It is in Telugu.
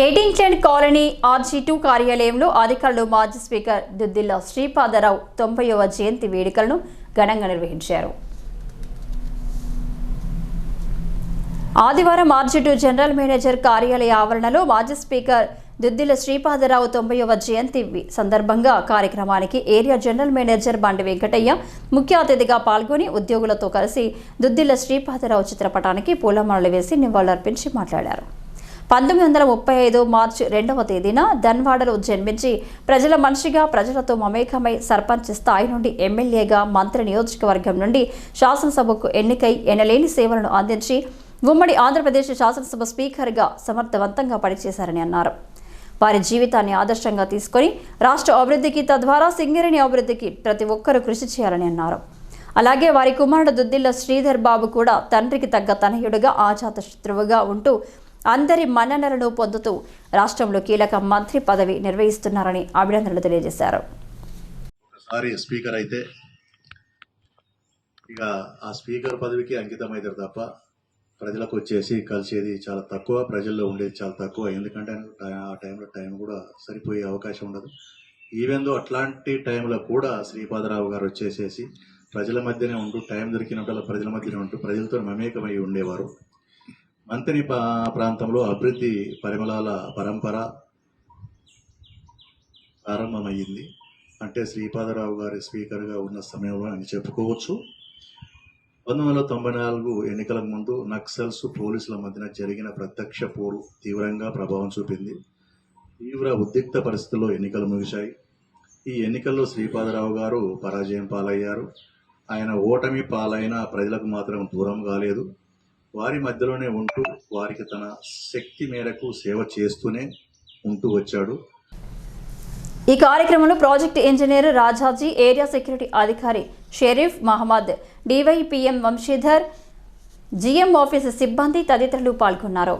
ఎయిటింగ్లాండ్ కాలనీ ఆర్జీ టూ కార్యాలయంలో అధికారులు మాజీ స్పీకర్ దుద్దిల్లా శ్రీపాదరావు తొంభైవ జయంతి వేడుకలను ఘనంగా నిర్వహించారు. ఆదివారం ఆర్జీ టూ జనరల్ మేనేజర్ కార్యాలయ ఆవరణలో మాజీ స్పీకర్ దుద్దిల శ్రీపాదరావు తొంభైవ జయంతి సందర్భంగా కార్యక్రమానికి ఏరియా జనరల్ మేనేజర్ బండి వెంకటయ్య ముఖ్య అతిథిగా పాల్గొని ఉద్యోగులతో కలిసి దుద్దిల శ్రీపాదరావు చిత్రపటానికి పూలమాలలు వేసి నివాళులర్పించి మాట్లాడారు. పంతొమ్మిది వందల ముప్పై ఐదు మార్చి రెండవ తేదీన ధన్వాడలో జన్మించి ప్రజల మనిషిగా ప్రజలతో మమేకమై సర్పంచ్ స్థాయి నుండి ఎమ్మెల్యేగా మంత్రి నియోజకవర్గం నుండి శాసనసభకు ఎన్నికై ఎనలేని సేవలను అందించి ఉమ్మడి ఆంధ్రప్రదేశ్ శాసనసభ స్పీకర్గా సమర్థవంతంగా పనిచేశారని అన్నారు. వారి జీవితాన్ని ఆదర్శంగా తీసుకొని రాష్ట్ర అభివృద్ధికి తద్వారా సింగరేణి అభివృద్ధికి ప్రతి ఒక్కరూ కృషి చేయాలని అన్నారు. అలాగే వారి కుమారుడు దుద్దిల్ల శ్రీధర్ బాబు కూడా తండ్రికి తగ్గ తనయుడుగా ఆజాత శత్రువుగా ఉంటూ అందరి మన్ననలను పొందుతూ రాష్ట్రంలో కీలక మంత్రి పదవి నిర్వహిస్తున్నారని అభినందనలు తెలియజేశారు. స్పీకర్ అయితే ఇక ఆ స్పీకర్ పదవికి అంకితం తప్ప ప్రజలకు వచ్చేసి కలిసేది చాలా తక్కువ ప్రజల్లో ఉండేది చాలా తక్కువ. ఎందుకంటే ఆ టైంలో టైం కూడా సరిపోయే అవకాశం ఉండదు. ఈవెందో అట్లాంటి టైంలో కూడా శ్రీపాదరావు గారు వచ్చేసేసి ప్రజల మధ్యనే ఉంటూ టైం దొరికినప్పుడు ప్రజల మధ్యనే ఉంటూ ప్రజలతో మమేకమై ఉండేవారు. మంతని పా- ప్రాంతంలో అభివృద్ధి పరిమళాల పరంపర ప్రారంభమయ్యింది. అంటే శ్రీపాదరావు గారి స్పీకర్గా ఉన్న సమయంలో అని చెప్పుకోవచ్చు. పంతొమ్మిది వందల తొంభై నాలుగు ఎన్నికలకు ముందు నక్సల్స్ పోలీసుల మధ్యన జరిగిన ప్రత్యక్ష పోరు తీవ్రంగా ప్రభావం చూపింది. తీవ్ర ఉద్రిక్త పరిస్థితుల్లో ఎన్నికలు ముగిశాయి. ఈ ఎన్నికల్లో శ్రీపాదరావు గారు పరాజయం పాలయ్యారు. ఆయన ఓటమి పాలైన ప్రజలకు మాత్రం దూరం కాలేదు. వారి మధ్యలోనే ఉంటూ వారికి తన శక్తి మేరకు సేవ చేస్తూనే ఉంటూ వచ్చాడు. ఈ కార్యక్రమంలో project engineer Rajaji area security అధికారి Sharif Mohammed D Y P M Vamsidhar G M office సిబ్బంది తదితరులు పాల్గొన్నారు.